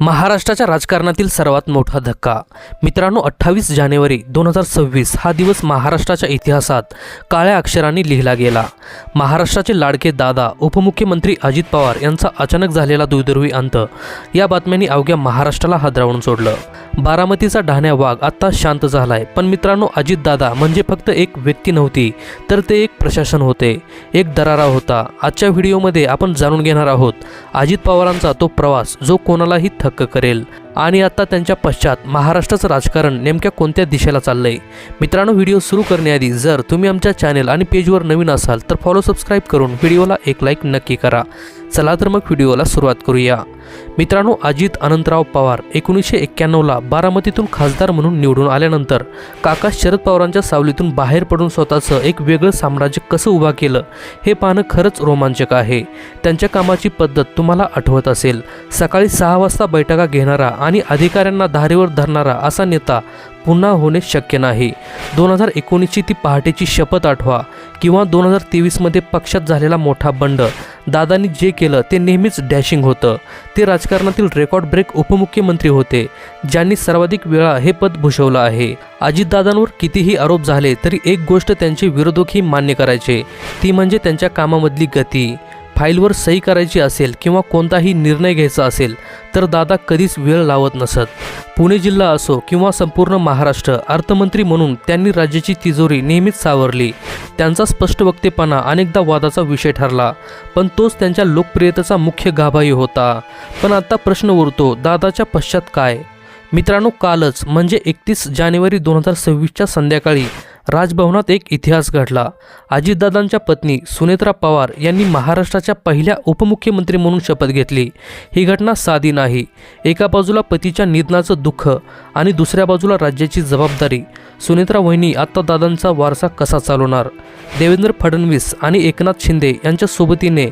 महाराष्ट्राच्या राजकारणातील सर्वात मोठा धक्का. मित्रांनो अठ्ठावीस जानेवारी दोन हजार सव्वीस हा दिवस महाराष्ट्राच्या इतिहासात काळ्या अक्षरांनी लिहिला गेला. महाराष्ट्राचे लाडके दादा उपमुख्यमंत्री अजित पवार यांचा अचानक झालेला दुर्दैवी अंत या बातम्यांनी अवघ्या महाराष्ट्राला हादरावून सोडलं. बारामतीचा ढाण्या वाघ आत्ता शांत झालाय. पण मित्रांनो अजितदादा म्हणजे फक्त एक व्यक्ती नव्हती तर ते एक प्रशासन होते एक दरारा होता. आजच्या व्हिडिओमध्ये आपण जाणून घेणार आहोत अजित पवारांचा तो प्रवास जो कोणालाही थक्क करेल. आणि आता त्यांच्या पश्चात महाराष्ट्राचं राजकारण नेमक्या कोणत्या दिशेला चाललंय? मित्रांनो व्हिडिओ सुरू करण्याआधी जर तुम्ही आमच्या चॅनेल आणि पेजवर नवीन असाल तर फॉलो सबस्क्राईब करून व्हिडिओला एक लाईक नक्की करा. चला तर मग व्हिडिओला सुरुवात करूया. मित्रांनो अजित अनंतराव पवार एकोणीसशे एक्क्याण्णवला बारामतीतून खासदार म्हणून निवडून आल्यानंतर काका शरद पवारांच्या सावलीतून बाहेर पडून स्वतःचं एक वेगळं साम्राज्य कसं उभा केलं हे पाहणं खरंच रोमांचक आहे. त्यांच्या कामाची पद्धत तुम्हाला आठवत असेल. सकाळी सहा वाजता बैठका घेणारा आणि अधिकाऱ्यांना धारेवर धरणारा असा नेता पुन्हा होणे शक्य नाही. दोन हजार एकोणीसची ती पहाटेची शपथ आठवा किंवा दोन हजार तेवीसमध्ये पक्षात झालेला मोठा बंड दादांनी जे केलं ते नेहमीच डॅशिंग होतं. ते राजकारणातील रेकॉर्ड ब्रेक उपमुख्यमंत्री होते ज्यांनी सर्वाधिक वेळा हे पद भूषवलं आहे. अजितदादांवर कितीही आरोप झाले तरी एक गोष्ट त्यांचे विरोधकही मान्य करायचे ती म्हणजे त्यांच्या कामामधली गती. फाईलवर सही करायची असेल किंवा कोणताही निर्णय घ्यायचा असेल तर दादा कधीच वेळ लावत नसत. पुणे जिल्हा असो किंवा संपूर्ण महाराष्ट्र अर्थमंत्री म्हणून त्यांनी राज्याची तिजोरी नेहमीच सावरली. त्यांचा स्पष्ट वक्तेपणा अनेकदा वादाचा विषय ठरला पण तोच त्यांच्या लोकप्रियतेचा मुख्य गाभाही होता. पण आता प्रश्न उरतो दादाच्या पश्चात काय? मित्रांनो कालच म्हणजे एकतीस जानेवारी दोन हजार सव्वीसच्या संध्याकाळी राजभवनात एक इतिहास घडला. अजितदादांच्या पत्नी सुनेत्रा पवार यांनी महाराष्ट्राच्या पहिल्या उपमुख्यमंत्री म्हणून शपथ घेतली. ही घटना साधी नाही. एका बाजूला पतीच्या निधनाचं दुःख आणि दुसऱ्या बाजूला राज्याची जबाबदारी. सुनेत्रा वहिनी आत्ता दादांचा वारसा कसा चालवणार? देवेंद्र फडणवीस आणि एकनाथ शिंदे यांच्या सोबतीने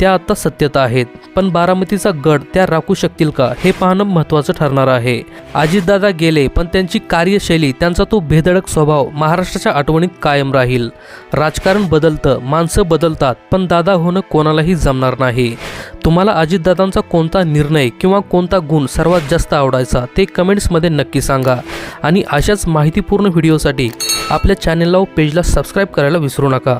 त्या आत्ता सत्यता आहेत. पण बारामतीचा गड त्या राखू शकतील का हे पाहणं महत्त्वाचं ठरणार आहे. अजितदादा गेले पण त्यांची कार्यशैली त्यांचा तो भेदडक स्वभाव महाराष्ट्राच्या आठवणीत कायम राहील. राजकारण बदलतं माणसं बदलतात पण दादा होणं कोणालाही जमणार नाही. तुम्हाला अजितदादांचा कोणता निर्णय किंवा कोणता गुण सर्वात जास्त आवडायचा ते कमेंट्समध्ये नक्की सांगा. आणि अशाच माहितीपूर्ण व्हिडिओसाठी आपल्या चॅनेलला व पेजला सबस्क्राईब करायला विसरू नका.